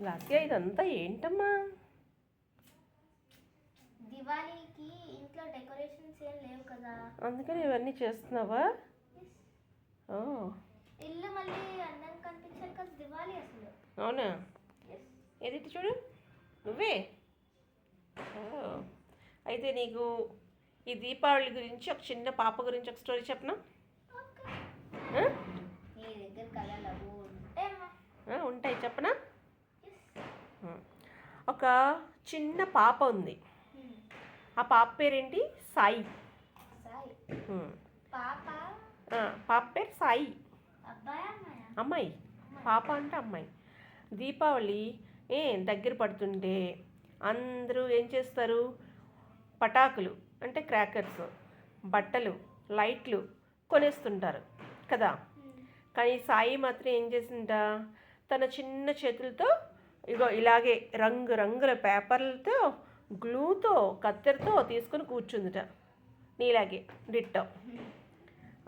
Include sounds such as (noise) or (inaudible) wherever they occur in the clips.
లాస్య ఇదంతా ఏంటమ్మా? దివాళీకి ఇంట్లో డెకరేషన్స్ ఏం లేవు కదా. అందుకని ఇవన్నీ చేస్తున్నావా? ఇల్లు మళ్ళీ అందం కనిపించాలి కదా దివాళీ అసలు. అవునా. ఏది చూడు నువ్వే. అయితే నీకు ఈ దీపావళి గురించి ఒక చిన్న పాప గురించి ఒక స్టోరీ చెప్పనా? నీ దగ్గర కళలు ఉంటాయి. చెప్పనా. ఒక చిన్న పాప ఉంది. ఆ పాప పేరేంటి? సాయి. పాప? పేరు సాయి. అమ్మాయ? పాప అంటే అమ్మాయి. దీపావళి ఏ దగ్గర పడుతుంటే అందరూ ఏం చేస్తారు? పటాకులు అంటే క్రాకర్స్ బట్టలు లైట్లు కొనేస్తుంటారు. కదా? కానీ సాయి మాత్రం ఏం చేసింట తన చిన్న చేతులతో ఇగో ఇలాగే రంగు రంగుల పేపర్లతో గ్లూతో కత్తెరతో తీసుకొని కూర్చుందిట. నీలాగే డిట్టో.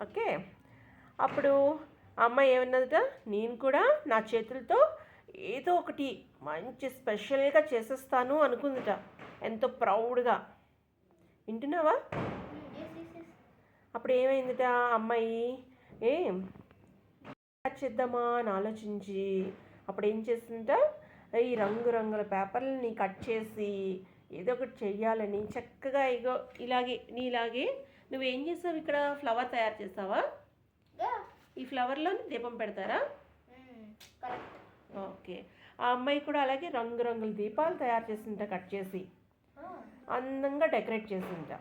ఓకే? అప్పుడు అమ్మాయి ఏమన్నదట? నేను కూడా నా చేతులతో ఏదో ఒకటి మంచి స్పెషల్గా చేసేస్తాను అనుకుందిట. ఎంతో ప్రౌడ్గా. వింటున్నావా? అప్పుడు ఏమైందిట అమ్మాయి? ఏం? చేద్దామా అని ఆలోచించి అప్పుడు ఏం చేసిందట? ఈ రంగురంగుల పేపర్లని కట్ చేసి ఏదో ఒకటి చెయ్యాలని చక్కగా ఇగో ఇలాగే నీలాగే నువ్వేం చేసావు ఇక్కడ? ఫ్లవర్ తయారు చేసావా? ఈ ఫ్లవర్లో దీపం పెడతారా? ఓకే. ఆ అమ్మాయి కూడా అలాగే రంగురంగుల దీపాలు తయారు చేసింట కట్ చేసి. అందంగా డెకరేట్ చేసింట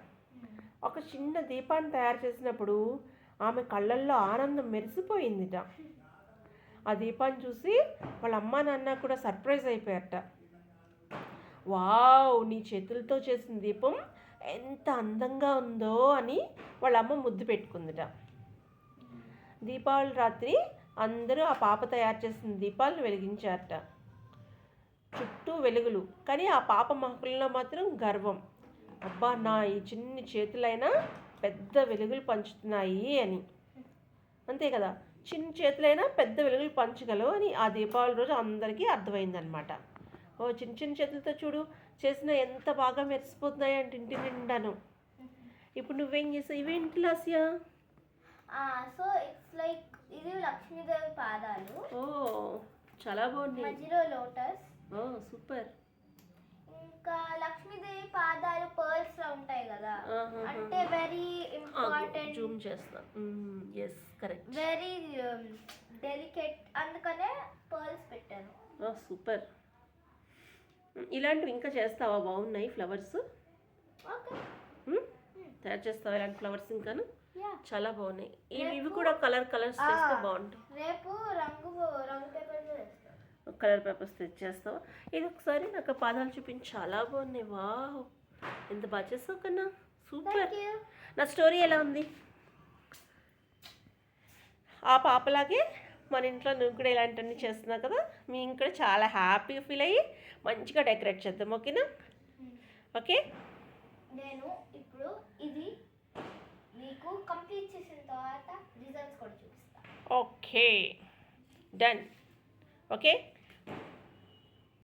ఒక చిన్న దీపాన్ని తయారు చేసినప్పుడు ఆమె కళ్ళల్లో ఆనందం మెరిసిపోయిందిట. (laughs) ఆ దీపాన్ని చూసి వాళ్ళ అమ్మ నాన్న కూడా సర్ప్రైజ్ అయిపోయారట. వావ్ నీ చేతులతో చేసిన దీపం ఎంత అందంగా ఉందో అని వాళ్ళ అమ్మ ముద్దు పెట్టుకుందిట. దీపావళి రాత్రి అందరూ ఆ పాప తయారు చేసిన దీపాలను వెలిగించారట. చుట్టూ వెలుగులు కానీ ఆ పాప మహకులలో మాత్రం గర్వం. అబ్బా నా ఈ చిన్ని చేతులైనా పెద్ద వెలుగులు పంచుతున్నాయి అని. అంతే కదా? చిన్న చేతులైనా పెద్ద వెలుగులు పంచగలవు అని ఆ దీపావళి రోజు అందరికీ అర్థమైందనమాట ఓ చిన్న చిన్న చేతులతో చూడు చేసిన ఎంత బాగా మెరిసిపోతున్నాయి అంటే ఇంటి నిండాను. ఇప్పుడు నువ్వేం చేసావు? ఇవేంటి లాస్యా? సో ఇట్స్ లైక్ ఇది లక్ష్మీదేవి పాదాలు. ఓ చాలా బాగుంది మధ్యలో లోటస్. ఓ సూపర్. ఇంకా లక్ష్మీదేవి పాదాలు పర్ల్స్ లా ఉంటాయి కదా. అంటే వెరీ ఇంపార్టెంట్ జూమ్ చేస్తా. ఎస్ కరెక్ట్ వెరీ డెలికేట్ అందుకనే పర్ల్స్ పెట్టాను. సూపర్ ఇలాంటివి ఇంకా చేస్తావా? బాగున్నాయి ఫ్లవర్స్ తయారు చేస్తావా ఇలాంటి ఫ్లవర్స్ ఇంకాను? చాలా బాగున్నాయి. ఇవి కూడా కలర్ కలర్స్ చేస్తే బాగుంటాయి. రేపు రంగు రంగు పేపర్ వేస్తాను కలర్ పేపర్స్ తెచ్చేస్తావా ఇది ఒకసారి నాకు పాదాలు చూపించి. చాలా బాగున్నాయి. వావ్. ఎంత బాగా చేస్తావు కన్నా? సూపర్. నా స్టోరీ ఎలా ఉంది? ఆ పాపలాగే మన ఇంట్లో నువ్వు కూడా ఇలాంటివన్నీ చేస్తున్నావు కదా మీ ఇంకా చాలా హ్యాపీగా ఫీల్ అయ్యి మంచిగా డెకరేట్ చేద్దాం ఓకేనా ఓకే నేను ఇప్పుడు ఇది మీకు కంప్లీట్ చేసిన తర్వాత రిజల్ట్స్ కూడా చూపిస్తాను ఓకే డన్ ఓకే